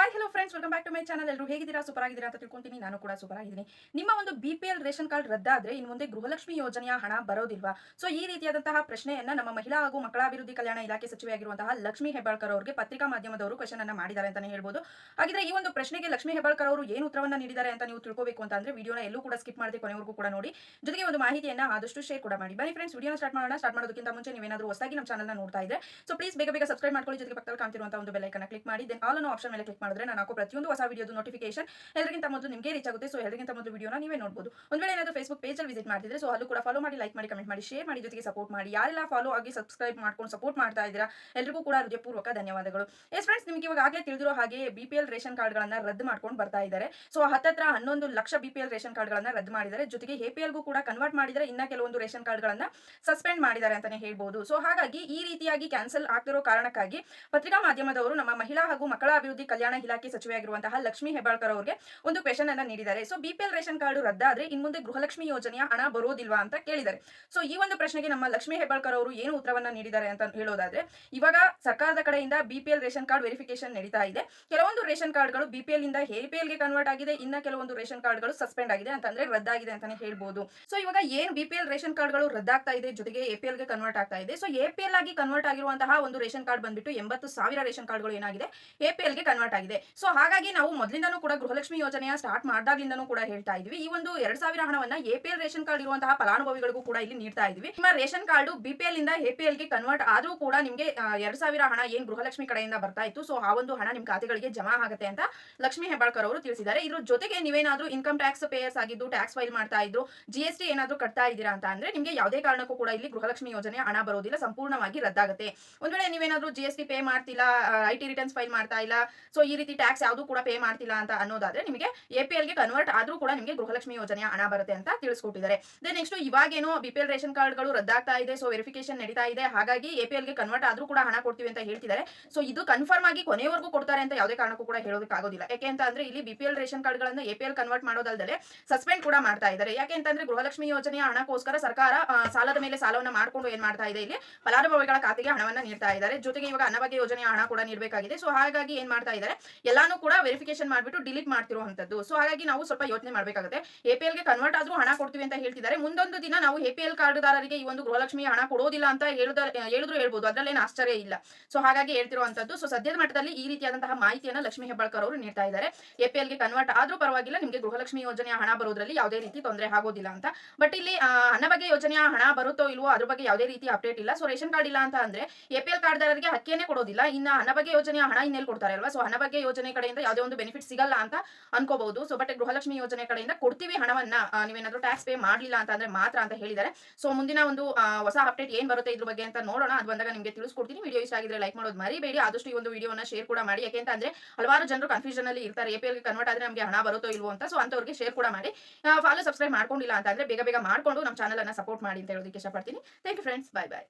Hi hello friends welcome back to my channel ಎಲ್ಲರೂ ಹೇಗಿದ್ದೀರಾ? Super ಆಗಿದ್ದೀರಾ ಅಂತ ತಿಳ್ಕೊಂತೀನಿ. ನಾನು ಕೂಡ ಸೂಪರ್ ಆಗಿದ್ದೀನಿ ನಿಮ್ಮ ಒಂದು B P L ration card ರದ್ದಾದ್ರೆ ಇನ್ನು ಮುಂದೆ ಗೃಹಲಕ್ಷ್ಮಿ ಯೋಜನೆಯ ಹಣ ಬರೋದಿಲ್ವಾ? ಸೊ ಈ ರೀತಿಯಾದಂತಹ ಪ್ರಶ್ನೆಯನ್ನ ನಮ್ಮ ಮಹಿಳಾ ಹಾಗೂ ಮಕ್ಕಳಾಭಿವೃದ್ಧಿ ಕಲ್ಯಾಣ ಇಲಾಖೆ ಸಚಿವೆಯಾಗಿರುವಂತಹ ಲಕ್ಷ್ಮಿ ಹೆಬ್ಬಾಳ್ಕರ್ ಅವರಿಗೆ ಪತ್ರಿಕಾ ಮಾಧ್ಯಮದವರು ಕ್ವಶನ್ ಅನ್ನು ಮಾಡಿದ್ದಾರೆ ಅಂತಾನೆ ಹೇಳ್ಬೋದು. ಹಾಗಿದ್ರೆ ಈ ಒಂದು ಪ್ರಶ್ನೆಗೆ ಲಕ್ಷ್ಮಿ ಹೆಬ್ಬಾಳ್ಕರ್ ಅವರು ಏನು ಉತ್ತರವನ್ನ ನೀಡಿದ್ದಾರೆ ಅಂತ ನೀವು ತಿಳ್ಕೋಬೇಕು ಅಂತ ಅಂದ್ರೆ ವಿಡಿಯೋನ ಎಲ್ಲೂ ಕೂಡ ಸ್ಕಿಪ್ ಮಾಡದೆ ಕೊನೆವರೆಗೂ ಕೂಡ ನೋಡಿ. ಜೊತೆಗೆ ಒಂದು ಮಾಹಿತಿಯನ್ನ ಆದಷ್ಟು ಶೇರ್ ಕೂಡ ಮಾಡಿ. ಬನ್ನಿ ಫ್ರೆಂಡ್ಸ್ ವಿಡಿಯೋನ ಸ್ಟಾರ್ಟ್ ಮಾಡೋಣ. ಸ್ಟಾರ್ಟ್ ಮಾಡೋದಕ್ಕಿಂತ ಮುಂಚೆ ನೀವೇನಾದರೂ ಹೊಸದಾಗಿ ನಮ್ಮ ಚಾನಲ್ನ ನೋಡ್ತಾ ಇದ್ರೆ. ಸೊ ಪ್ಲೀಸ್ ಬೇಗ ಬೇಗ ಸಬ್ಸ್ಕ್ರೈಬ್ ಮಾಡ್ಕೊಳ್ಳಿ. ಜೊತೆಗೆ ಪಕ್ಕದಲ್ಲಿ ಕಾಣ್ತಿರುವಂತಹ ಒಂದು ಬೆಲ್ಲೈಕನ್ನ ಕ್ಲಿಕ್ ಮಾಡಿ. ದೆನ್ ಆಲ್ ಕ್ಲಿಕ್ ಮಾಡಿದ್ರೆ ನಾನು ಹಾಕೋ ಪ್ರತಿಯೊಂದು ಹೊಸ ವಿಡಿಯೋದು ನೋಟಿಫಿಕೇಶನ್ ಎಲ್ಲರಿಗಿಂತ ಮೊದಲು ನಿಮಗೆ ರೀಚ್ ಆಗುತ್ತೆ. ಸೊ ಎಲ್ಲರಿಗಿಂತ ಮೊದಲು ವಿಡಿಯೋನ ನೀವೇ ನೋಡಬಹುದು ಒಂದ್ ವೇಳೆ ಏನಾದರೂ ಫೇಸ್ಬುಕ್ ಪೇಜಲ್ಲಿ ವಿಸಿಟ್ ಮಾಡ್ತಿದ್ರೆ ಸೊ ಅಲ್ಲೂ ಕೂಡ ಫಾಲೋ ಮಾಡಿ ಲೈಕ್ ಮಾಡಿ ಕಮೆಂಟ್ ಮಾಡಿ ಶೇರ್ ಮಾಡಿ ಜೊತೆಗೆ ಸಪೋರ್ಟ್ ಮಾಡಿ. ಯಾರೆಲ್ಲ ಫಾಲೋ ಆಗಿ ಸಬ್ಸ್ಕ್ರೈಬ್ ಮಾಡ್ಕೊಂಡು ಸಪೋರ್ಟ್ ಮಾಡ್ತಾ ಇದ್ದೀರಾ, ಎಲ್ರಿಗೂ ಕೂಡ ಹೃದಯಪೂರ್ವಕ ಧನ್ಯವಾದಗಳು. ಎಸ್ ಫ್ರೆಂಡ್ಸ್ ನಿಮಗೆ ಇವಾಗ ಆಗಲೇ ತಿಳಿದಿರೋ ಹಾಗೆ ಬಿ ಪಿ ಎಲ್ ರೇಷನ್ ಕಾರ್ಡ್ಗಳನ್ನು ರದ್ದು ಮಾಡ್ಕೊಂಡು ಬರ್ತಾ ಇದ್ದಾರೆ. ಸೊ ಹತ್ತತ್ರ ಹನ್ನೊಂದು lakh B P L ration ಕಾರ್ಡ್ಗಳನ್ನು ರದ್ದು ಮಾಡಿದ್ದಾರೆ. ಜೊತೆಗೆ ಎ ಪಿ ಎಲ್ಗೂ ಕೂಡ ಕನ್ವರ್ಟ್ ಮಾಡಿದರೆ ಇನ್ನ ಕೆಲವೊಂದು ರೇಷನ್ ಕಾರ್ಡ್ಗಳನ್ನು ಸಸ್ಪೆಂಡ್ ಮಾಡಿದ್ದಾರೆ ಅಂತಾನೆ ಹೇಳ್ಬೋದು. ಸೊ ಹಾಗಾಗಿ ಈ ರೀತಿಯಾಗಿ ಕ್ಯಾನ್ಸಲ್ ಆಗ್ತಿರೋ ಕಾರಣಕ್ಕಾಗಿ ಪತ್ರಿಕಾ ಮಾಧ್ಯಮದವರು ನಮ್ಮ ಮಹಿಳಾ ಹಾಗೂ ಮಕ್ಕಳ ಅಭಿವೃದ್ಧಿ ಕಲ್ಯಾಣ ಇಲಾಖೆ ಸಚಿವೆಯಾಗಿರುವಂತಹ ಲಕ್ಷ್ಮಿ ಹೆಬ್ಬಾಳ್ಕರ್ ಅವರಿಗೆ ಒಂದು ಕ್ವೆಶನ್ ಅನ್ನ ನೀಡಿದ್ದಾರೆ. ಸೊ ಬಿಪಿಎಲ್ ರೇಷನ್ ಕಾರ್ಡ್ ರದ್ದಾದ್ರೆ ಇನ್ ಮುಂದೆ ಗೃಹಲಕ್ಷ್ಮಿ ಯೋಜನೆಯ ಹಣ ಬರೋದಿಲ್ವಾ ಅಂತ ಕೇಳಿದ್ದಾರೆ. ಸೊ ಈ ಒಂದು ಪ್ರಶ್ನೆಗೆ ನಮ್ಮ ಲಕ್ಷ್ಮಿ ಹೆಬ್ಬಾಳ್ಕರ್ ಅವರು ಏನು ಉತ್ತರವನ್ನ ನೀಡಿದ್ದಾರೆ ಅಂತ ಹೇಳೋದಾದ್ರೆ, ಇವಾಗ ಸರ್ಕಾರದ ಕಡೆಯಿಂದ ಬಿಪಿಎಲ್ ರೇಷನ್ ಕಾರ್ಡ್ ವೆರಿಫಿಕೇಶನ್ ನಡೀತಾ ಇದೆ. ಕೆಲವೊಂದು ರೇಷನ್ ಕಾರ್ಡ್ಗಳು ಬಿಪಿಎಲ್ ಇಂದ ಎಪಿಎಲ್ಗೆ ಕನ್ವರ್ಟ್ ಆಗಿದೆ. ಇನ್ನ ಕೆಲವೊಂದು ರೇಷನ್ ಕಾರ್ಡ್ಗಳು ಸಸ್ಪೆಂಡ್ ಆಗಿದೆ ಅಂತಂದ್ರೆ ರದ್ದಾಗಿದೆ ಅಂತಾನೆ ಹೇಳ್ಬೋದು. ಸೊ ಇವಾಗ ಏನ್ ಬಿಪಿಎಲ್ ರೇಷನ್ ಕಾರ್ಡ್ಗಳು ರದ್ದಾಗ್ತಾ ಇದೆ? ಜೊತೆಗೆ ಎಪಿಎಲ್ಗೆ ಕನ್ವರ್ಟ್ ಆಗ್ತಾ ಇದೆ. ಸೊ ಎಪಿಎಲ್ ಆಗಿ ಕನ್ವರ್ಟ್ ಆಗಿರುವಂತಹ ಒಂದು ರೇಷನ್ ಕಾರ್ಡ್ ಬಂದ್ಬಿಟ್ಟು ಎಂಬತ್ತು ಸಾವಿರ ರೇಷನ್ ಕಾರ್ಡ್ಗಳು ಏನಾಗಿದೆ? ಎಪಿಎಲ್ಗೆ ಕನ್ವರ್ಟ್ ಆಗಿದೆ. ಸೊ ಹಾಗಾಗಿ ನಾವು ಮೊದಲಿಂದನೂ ಕೂಡ ಗೃಹಲಕ್ಷ್ಮಿ ಯೋಜನೆಯ ಸ್ಟಾರ್ಟ್ ಮಾಡಿದಾಗ್ಲಿಂದನೂ ಕೂಡ ಹೇಳ್ತಾ ಇದ್ವಿ. ಈ ಒಂದು ಎರಡ್ ಸಾವಿರ ಹಣವನ್ನ ಎಪಿಎಲ್ ರೇಷನ್ ಕಾರ್ಡ್ ಇರುವಂತಹ ಫಲಾನುಭವಿಗಳಿಗೂ ಕೂಡ ಇಲ್ಲಿ ನೀಡ್ತಾ ಇದ್ವಿ. ನಿಮ್ಮ ರೇಷನ್ ಕಾರ್ಡ್ ಬಿಪಿಎಲ್ ಇಂದ ಎಪಿಎಲ್ಗೆ ಕನ್ವರ್ಟ್ ಆದ್ರೂ ಕೂಡ ನಿಮಗೆ ಎರಡ್ ಸಾವಿರ ಹಣ ಏನ್ ಗೃಹಲಕ್ಷ್ಮಿ ಕಡೆಯಿಂದ ಬರ್ತಾ ಇತ್ತು ಸೊ ಆ ಒಂದು ಹಣ ನಿಮ್ ಖಾತೆಗಳಿಗೆ ಜಮಾ ಆಗುತ್ತೆ ಅಂತ ಲಕ್ಷ್ಮಿ ಹೆಬ್ಬಾಳ್ಕರ್ ಅವರು ತಿಳಿಸಿದ್ದಾರೆ. ಇದ್ರ ಜೊತೆಗೆ ನೀವೇನಾದ್ರೂ ಇನ್ಕಮ್ ಟ್ಯಾಕ್ಸ್ ಪೇಯರ್ಸ್ ಆಗಿದ್ದು ಟ್ಯಾಕ್ಸ್ ಫೈಲ್ ಮಾಡ್ತಾ ಇದ್ರು ಜಿ ಎಸ್ ಟಿ ಏನಾದ್ರೂ ಕಟ್ತಾ ಇದ್ದೀರಾ ಅಂತ ಅಂದ್ರೆ ನಿಮಗೆ ಯಾವುದೇ ಕಾರಣಕ್ಕೂ ಕೂಡ ಇಲ್ಲಿ ಗೃಹಲಕ್ಷ್ಮಿ ಯೋಜನೆ ಹಣ ಬರೋದಿಲ್ಲ, ಸಂಪೂರ್ಣವಾಗಿ ರದ್ದಾಗುತ್ತೆ. ಒಂದ್ ವೇಳೆ ನೀವೇನಾದ್ರೂ ಜಿ ಎಸ್ ಟಿ ಪೇ ಮಾಡ್ತಿಲ್ಲ ಐ ಟಿ ರಿಟರ್ನ್ಸ್ ಫೈಲ್ ಮಾಡ್ತಾ ಇಲ್ಲ ಸೊ ಈ ರೀತಿ ಟ್ಯಾಕ್ಸ್ ಯಾವುದು ಕೂಡ ಪೇ ಮಾಡ್ತಿಲ್ಲ ಅಂತ ಅನ್ನೋದಾದ್ರೆ ನಿಮಗೆ ಎಪಿಎಲ್ಗೆ ಕನ್ವರ್ಟ್ ಆದ್ರೂ ಕೂಡ ನಿಮಗೆ ಗೃಹಲಕ್ಷ್ಮಿ ಯೋಜನೆಯ ಹಣ ಬರುತ್ತೆ ಅಂತ ತಿಳಿಸ್ಕೊಟ್ಟಿದ್ದಾರೆ. ದೆನ್ ನೆಕ್ಸ್ಟ್ ಇವಾಗೇನೋ ಬಿಪಿಎಲ್ ರೇಷನ್ ಕಾರ್ಡ್ಗಳು ರದ್ದಾಗ್ತಾ ಇದೆ ಸೊ ವೆರಿಫಿಕೇಶನ್ ನಡೀತಾ ಇದೆ. ಹಾಗಾಗಿ ಎಪಿಎಲ್ಗೆ ಕನ್ವರ್ಟ್ ಆದ್ರೂ ಕೂಡ ಹಣ ಕೊಡ್ತೀವಿ ಅಂತ ಹೇಳ್ತಿದ್ದಾರೆ. ಸೊ ಇದು ಕನ್ಫರ್ಮ್ ಆಗಿ ಕೊನೆವರೆಗೂ ಕೊಡ್ತಾರೆ ಅಂತ ಯಾವುದೇ ಕಾರಣಕ್ಕೂ ಕೂಡ ಹೇಳೋದಕ್ಕಾಗೋದಿಲ್ಲ ಯಾಕೆ ಅಂತ ಅಂದ್ರೆ ಇಲ್ಲಿ ಬಿಪಿಎಲ್ ರೇಷನ್ ಕಾರ್ಡ್ಗಳನ್ನ ಎಪಿಎಲ್ ಕನ್ವರ್ಟ್ ಮಾಡೋದಲ್ಲದೆ ಸಸ್ಪೆಂಡ್ ಕೂಡ ಮಾಡ್ತಾ ಇದ್ದಾರೆ. ಯಾಕೆ ಅಂತಂದ್ರೆ ಗೃಹಲಕ್ಷ್ಮಿ ಯೋಜನೆಯ ಹಣಕ್ಕೋಸ್ಕರ ಸರ್ಕಾರ ಸಾಲದ ಮೇಲೆ ಸಾಲವನ್ನು ಮಾಡ್ಕೊಂಡು ಏನ್ ಮಾಡ್ತಾ ಇದೆ ಇಲ್ಲಿ? ಫಲಾನುಭವಿಗಳ ಖಾತೆಗೆ ಹಣವನ್ನ ನೀಡ್ತಾ ಇದ್ದಾರೆ. ಜೊತೆಗೆ ಇವಾಗ ಅನ್ನಭಾಗ್ಯ ಯೋಜನೆಯ ಹಣ ಕೂಡ ನೀಡಬೇಕಾಗಿದೆ. ಸೊ ಹಾಗಾಗಿ ಏನ್ ಮಾಡ್ತಾ ಇದ್ದಾರೆ? ಎಲ್ಲಾನು ಕೂಡ ವೆರಿಫಿಕೇಶನ್ ಮಾಡ್ಬಿಟ್ಟು ಡಿಲೀಟ್ ಮಾಡ್ತಿರುವಂತದ್ದು ಸೊ ಹಾಗಾಗಿ ನಾವು ಸ್ವಲ್ಪ ಯೋಚನೆ ಮಾಡಬೇಕಾಗುತ್ತೆ. ಎಪಿಎಲ್ಗೆ ಕನ್ವರ್ಟ್ ಆದ್ರೂ ಹಣ ಕೊಡ್ತೀವಿ ಅಂತ ಹೇಳ್ತಿದ್ದಾರೆ. ಮುಂದೊಂದು ದಿನ ನಾವು ಎಪಿಎಲ್ ಕಾರ್ಡ್ದಾರರಿಗೆ ಈ ಒಂದು ಗೃಹಲಕ್ಷ್ಮಿ ಹಣ ಕೊಡೋದಿಲ್ಲ ಅಂತ ಹೇಳುದ, ಹೇಳಿದ್ರು ಹೇಳ್ಬೋದು. ಅದರಲ್ಲೇನು ಆಶ್ಚರ್ಯ ಇಲ್ಲ. ಸೊ ಹಾಗಾಗಿ ಹೇಳ್ತಿರುವಂತದ್ದು ಸೊ ಸದ್ಯದ ಮಟ್ಟದಲ್ಲಿ ಈ ರೀತಿಯಾದಂತಹ ಮಾಹಿತಿಯನ್ನು ಲಕ್ಷ್ಮಿ ಹೆಬ್ಬಾಳ್ಕರ್ ಅವರು ನೀಡ್ತಾ ಇದ್ದಾರೆ. ಎಪಿಎಲ್ಗೆ ಕನ್ವರ್ಟ್ ಆದ್ರೂ ಪರವಾಗಿಲ್ಲ, ನಿಮಗೆ ಗೃಹಲಕ್ಷ್ಮಿ ಯೋಜನೆಯ ಹಣ ಬರೋದ್ರಲ್ಲಿ ಯಾವುದೇ ರೀತಿ ತೊಂದರೆ ಆಗೋದಿಲ್ಲ ಅಂತ. ಬಟ್ ಇಲ್ಲಿ ಹಣ ಬಗ್ಗೆ ಯೋಜನೆಯ ಹಣ ಬರುತ್ತೋ ಇಲ್ವೋ ಅದ್ರ ಬಗ್ಗೆ ಯಾವುದೇ ರೀತಿ ಅಪ್ಡೇಟ್ ಇಲ್ಲ. ಸೊ ರೇಷನ್ ಕಾರ್ಡ್ ಇಲ್ಲ ಅಂತ ಅಂದ್ರೆ ಎಪಿಎಲ್ ಕಾರ್ಡ್ದಾರರಿಗೆ ಹಕ್ಕೇನೆ ಕೊಡೋದಿಲ್ಲ. ಇನ್ನ ಬಗ್ಗೆ ಯೋಜನೆಯ ಹಣ ಇನ್ನೆಲ್ಲಿ ಕೊಡ್ತಾರೆ ಅಲ್ವಾ? ಸೊ ಯೋಜನೆ ಕಡೆಯಿಂದ ಯಾವುದೇ ಒಂದು ಬೆನಿಫಿಟ್ ಸಿಗಲ್ಲ ಅಂತ ಅನ್ಕೋಬಹುದು. ಸೊ ಬಟ್ ಗೃಹಲಕ್ಷ್ಮಿ ಯೋಜನೆ ಕಡೆಯಿಂದ ಕೊಡ್ತೀವಿ ಹಣವನ್ನ. ನೀವೇನಾದ್ರು ಟ್ಯಾಕ್ಸ್ ಪೇ ಮಾಡಲಿಲ್ಲ ಅಂತ ಅಂದ್ರೆ ಮಾತ್ರ ಅಂತ ಹೇಳಿದ್ದಾರೆ. ಸೊ ಮುಂದಿನ ಒಂದು ಹೊಸ ಅಪ್ಡೇಟ್ ಏನ್ ಬರುತ್ತೆ ಇದ್ರ ಬಗ್ಗೆ ಅಂತ ನೋಡೋಣ. ಅದು ಬಂದಾಗ ನಿಮಗೆ ತಿಳಿಸ್ಕೊಡ್ತೀನಿ. ವಿಡಿಯೋ ಇಷ್ಟ ಆಗಿದ್ರೆ ಲೈಕ್ ಮಾಡೋದು ಮರಿಬೇಡಿ. ಆದಷ್ಟು ಈ ಒಂದು ವಿಡಿಯೋನ ಶೇರ್ ಕೂಡ ಮಾಡಿ. ಯಾಕೆ ಅಂದ್ರೆ ಹಲವಾರು ಜನರು ಕನ್ಫ್ಯೂಷನ್ ಅಲ್ಲಿ ಇರ್ತಾರೆ. ಎಪಿಎಲ್ ಕನ್ವರ್ಟ್ ಆದ್ರೆ ನಮಗೆ ಹಣ ಬರುತ್ತೋ ಇಲ್ವೋ ಅಂತ. ಸೊ ಅಂತವರಿಗೆ ಶೇರ್ ಕೂಡ ಮಾಡಿ. ಫಾಲೋ ಸಬ್ಸ್ಕ್ರೈಬ್ ಮಾಡ್ಕೊಂಡಿಲ್ಲ ಅಂತ ಅಂದ್ರೆ ಬೇಗ ಬೇಗ ಮಾಡ್ಕೊಂಡು ನಮ್ಮ ಚಾನಲ್ ಅನ್ನ ಸಪೋರ್ಟ್ ಮಾಡಿ ಅಂತ ಹೇಳೋದಕ್ಕೆ ಇಷ್ಟಪಡ್ತೀನಿ. Thank you friends bye bye